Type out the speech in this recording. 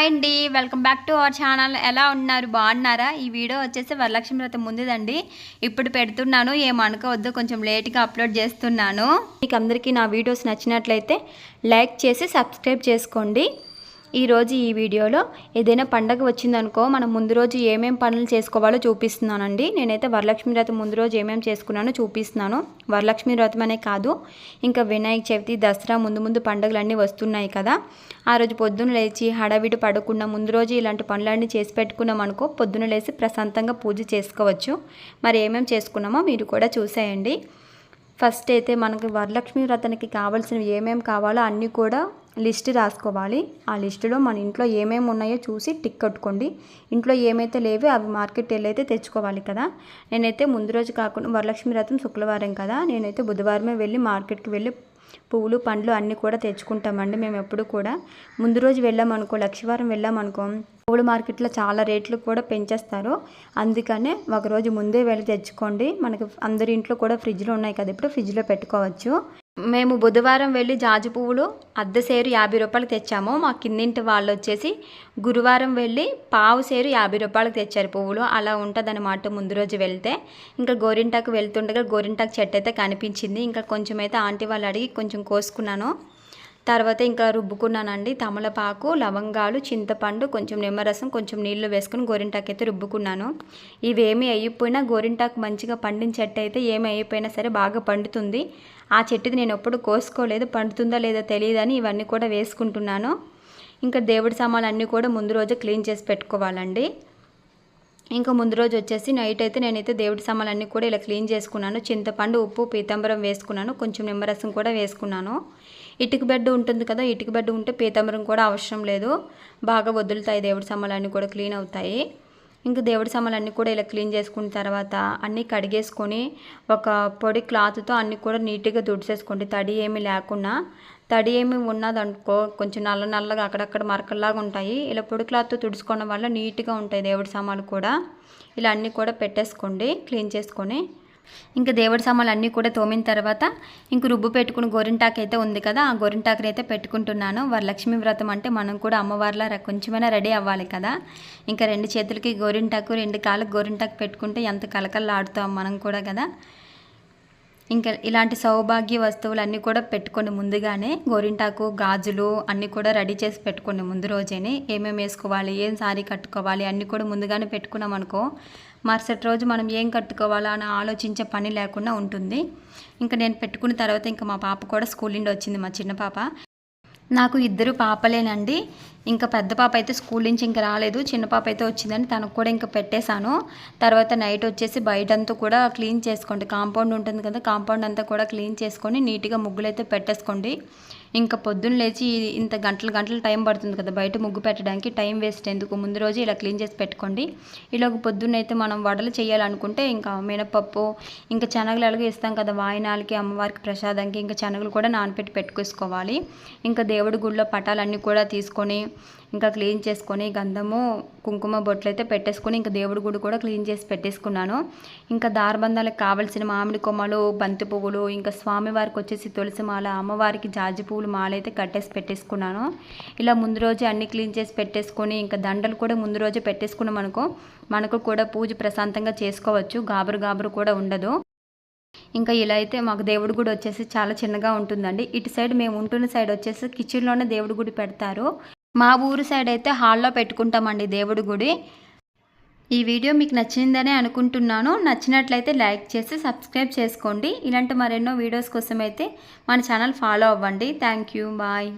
Hi అండి. Welcome back to our channel. ఎలా ఉన్నారు? బాగున్నారా? ఈ వీడియో వచ్చేసి వరలక్ష్మి వ్రతం ముందుదండి. ఇప్పుడు పెడుతున్నాను. ఏమనుకోవద్దు కొంచెం లేట్గా అప్లోడ్ చేస్తున్నాను. మీకు అందరికీ నా వీడియోస్ నచ్చినట్లయితే లైక్ చేసి సబ్స్క్రైబ్ చేసుకోండి. ఈరోజు ఈ వీడియోలో ఏదైనా పండగ వచ్చిందనుకో మనం ముందు రోజు ఏమేం పనులు చేసుకోవాలో చూపిస్తున్నానండి. నేనైతే వరలక్ష్మి వ్రతం ముందు రోజు ఏమేమి చేసుకున్నానో చూపిస్తున్నాను. వరలక్ష్మి వ్రతం అనే కాదు ఇంకా వినాయక చవితి దసరా ముందు ముందు పండుగలన్నీ వస్తున్నాయి కదా. ఆ రోజు పొద్దున్న లేచి హడావిడి పడకుండా ముందు రోజు ఇలాంటి పనులన్నీ చేసి పెట్టుకున్నాం అనుకో పొద్దున్న లేచి ప్రశాంతంగా పూజ చేసుకోవచ్చు. మరి ఏమేమి చేసుకున్నామో మీరు కూడా చూసేయండి. ఫస్ట్ అయితే మనకి వరలక్ష్మి వ్రతానికి కావాల్సినవి ఏమేమి కావాలో అన్నీ కూడా లిస్ట్ రాసుకోవాలి. ఆ లిస్టులో మన ఇంట్లో ఏమేమి ఉన్నాయో చూసి టిక్ కట్టుకోండి. ఇంట్లో ఏమైతే లేవో అవి మార్కెట్ వెళ్ళైతే తెచ్చుకోవాలి కదా. నేనైతే ముందు రోజు కాకుండా వరలక్ష్మి రథం శుక్రవారం కదా. నేనైతే బుధవారమే వెళ్ళి మార్కెట్కి వెళ్ళి పువ్వులు పండ్లు అన్నీ కూడా తెచ్చుకుంటామండి మేము ఎప్పుడు కూడా. ముందు రోజు వెళ్ళామనుకో లక్షవారం వెళ్ళామనుకో పువ్వుల మార్కెట్లో చాలా రేట్లు కూడా పెంచేస్తారు. అందుకనే ఒకరోజు ముందే వెళ్ళి తెచ్చుకోండి. మనకి అందరి ఇంట్లో కూడా ఫ్రిడ్జ్లు ఉన్నాయి కదా. ఇప్పుడు ఫ్రిడ్జ్లో పెట్టుకోవచ్చు. మేము బుధవారం వెళ్ళి జాజి పువ్వులు అద్దె సేరు యాభై రూపాయలు తెచ్చాము. మా కిందింటి వాళ్ళు వచ్చేసి గురువారం వెళ్ళి పావు సేరు యాభై రూపాయలకు తెచ్చారు పువ్వులు. అలా ఉంటుంది ముందు రోజు వెళ్తే. ఇంకా గోరింటాకు వెళ్తుండగా గోరింటాకు చెట్టు అయితే కనిపించింది. ఇంకా కొంచెం అయితే ఆంటీ వాళ్ళు అడిగి కొంచెం కోసుకున్నాను. తర్వాత ఇంకా రుబ్బుకున్నానండి తమలపాకు లవంగాలు చింతపండు కొంచెం నిమ్మరసం కొంచెం నీళ్ళు వేసుకుని గోరింటాకు అయితే రుబ్బుకున్నాను. ఇవేమి అయిపోయినా గోరింటాకు మంచిగా పండిన చెట్టు అయితే ఏమి అయిపోయినా సరే బాగా పండుతుంది. ఆ చెట్టుది నేను ఎప్పుడు కోసుకోలేదు పండుతుందా లేదా తెలియదని ఇవన్నీ కూడా వేసుకుంటున్నాను. ఇంకా దేవుడి సామాన్లు అన్నీ కూడా ముందు రోజు క్లీన్ చేసి పెట్టుకోవాలండి. ఇంకా ముందు రోజు వచ్చేసి నైట్ అయితే నేనైతే దేవుడి సామాన్లు అన్నీ కూడా ఇలా క్లీన్ చేసుకున్నాను. చింతపండు ఉప్పు పీతాంబరం వేసుకున్నాను. కొంచెం నిమ్మరసం కూడా వేసుకున్నాను. ఇటుక బెడ్ ఉంటుంది కదా ఇటుక బెడ్ ఉంటే పీతాంబరం కూడా అవసరం లేదు. బాగా వదులుతాయి దేవుడి సామాన్లు అన్నీ కూడా క్లీన్ అవుతాయి. ఇంకా దేవుడి సామాన్లు కూడా ఇలా క్లీన్ చేసుకున్న తర్వాత అన్నీ కడిగేసుకొని ఒక పొడి క్లాత్తో అన్నీ కూడా నీట్గా దుడిసేసుకోండి తడి ఏమీ లేకుండా. తడి ఏమి ఉన్నదనుకో కొంచెం నల్ల నల్లగా అక్కడక్కడ మరకల్లాగా ఉంటాయి. ఇలా పొడి క్లాత్తో తుడుచుకోవడం వల్ల నీట్గా ఉంటాయి దేవుడి సామాన్లు కూడా. ఇలా అన్నీ కూడా పెట్టేసుకోండి క్లీన్ చేసుకొని. ఇంకా దేవుడి సామాన్లు అన్నీ కూడా తోమిన తర్వాత ఇంక రుబ్బు పెట్టుకుని గోరింటాకు అయితే ఉంది కదా ఆ గోరింటాకుని అయితే పెట్టుకుంటున్నాను. వరలక్ష్మి వ్రతం అంటే మనం కూడా అమ్మవారిలా కొంచెమైనా రెడీ అవ్వాలి కదా. ఇంకా రెండు చేతులకి గోరింటాకు రెండు కాళ్ళకి గోరింటాకు పెట్టుకుంటే ఎంత కలకల్లాడుతాం మనం కూడా కదా. ఇంకా ఇలాంటి సౌభాగ్య వస్తువులు అన్నీ కూడా పెట్టుకోండి ముందుగానే గోరింటాకు గాజులు అన్నీ కూడా రెడీ చేసి పెట్టుకోండి ముందు రోజేనే ఏమేమి వేసుకోవాలి ఏం సారీ కట్టుకోవాలి అన్నీ కూడా ముందుగానే పెట్టుకున్నాం అనుకో మరుసటి రోజు మనం ఏం కట్టుకోవాలా అని ఆలోచించే పని లేకుండా ఉంటుంది. ఇంకా నేను పెట్టుకున్న తర్వాత ఇంకా మా పాప కూడా స్కూల్ నుండి వచ్చింది మా చిన్న పాప. నాకు ఇద్దరు పాపలేనండి. ఇంకా పెద్ద పాప అయితే స్కూల్ నుంచి ఇంకా రాలేదు. చిన్న పాప అయితే వచ్చిందని తనకు కూడా ఇంకా పెట్టేశాను. తర్వాత నైట్ వచ్చేసి బయటంతా కూడా క్లీన్ చేసుకోండి. కాంపౌండ్ ఉంటుంది కదా కాంపౌండ్ అంతా కూడా క్లీన్ చేసుకొని నీట్గా ముగ్గులు అయితే పెట్టేసుకోండి. ఇంకా పొద్దున్న లేచి ఇంత గంటలు గంటలు టైం పడుతుంది కదా బయట ముగ్గు పెట్టడానికి టైం వేస్ట్. ఎందుకు? ముందు రోజు ఇలా క్లీన్ చేసి పెట్టుకోండి. ఇలాగ పొద్దున్న అయితే మనం వడలు చేయాలనుకుంటే ఇంకా మినపప్పు ఇంకా శనగలు ఎలాగో ఇస్తాం కదా వాయినాలకి అమ్మవారికి ప్రసాదానికి ఇంకా శనగలు కూడా నానపెట్టి పెట్టుకోసుకోవాలి ఇంకా దేవుడి గుళ్ళో పటాలన్నీ కూడా తీసుకొని ఇంకా క్లీన్ చేసుకొని గంధము కుంకుమ బొట్లు అయితే పెట్టేసుకొని ఇంకా దేవుడి గుడి కూడా క్లీన్ చేసి పెట్టేసుకున్నాను. ఇంకా దారబంధాలకు కావాల్సిన మామిడి కొమ్మలు బంతి పువ్వులు ఇంకా స్వామివారికి వచ్చేసి తులసి మాల అమ్మవారికి జాజి పువ్వులు మాల అయితే కట్టేసి పెట్టేసుకున్నాను. ఇలా ముందు రోజే అన్ని క్లీన్ చేసి పెట్టేసుకొని ఇంకా దండలు కూడా ముందు రోజే పెట్టేసుకున్నాం అనుకో మనకు కూడా పూజ ప్రశాంతంగా చేసుకోవచ్చు గాబరు గాబరు కూడా ఉండదు. ఇంకా ఇలా అయితే మాకు దేవుడి గుడి వచ్చేసి చాలా చిన్నగా ఉంటుందండి. ఇటు సైడ్ మేము ఉంటున్న సైడ్ వచ్చేసి కిచెన్లోనే దేవుడి గుడి పెడతారు. మా ఊరు సైడ్ అయితే హాల్లో పెట్టుకుంటామండి దేవుడి గుడి. ఈ వీడియో మీకు నచ్చిందనే అనుకుంటున్నాను. నచ్చినట్లయితే లైక్ చేసి సబ్స్క్రైబ్ చేసుకోండి. ఇలాంటి మరెన్నో వీడియోస్ కోసం అయితే మన ఛానల్ ఫాలో అవ్వండి. Thank you. బాయ్.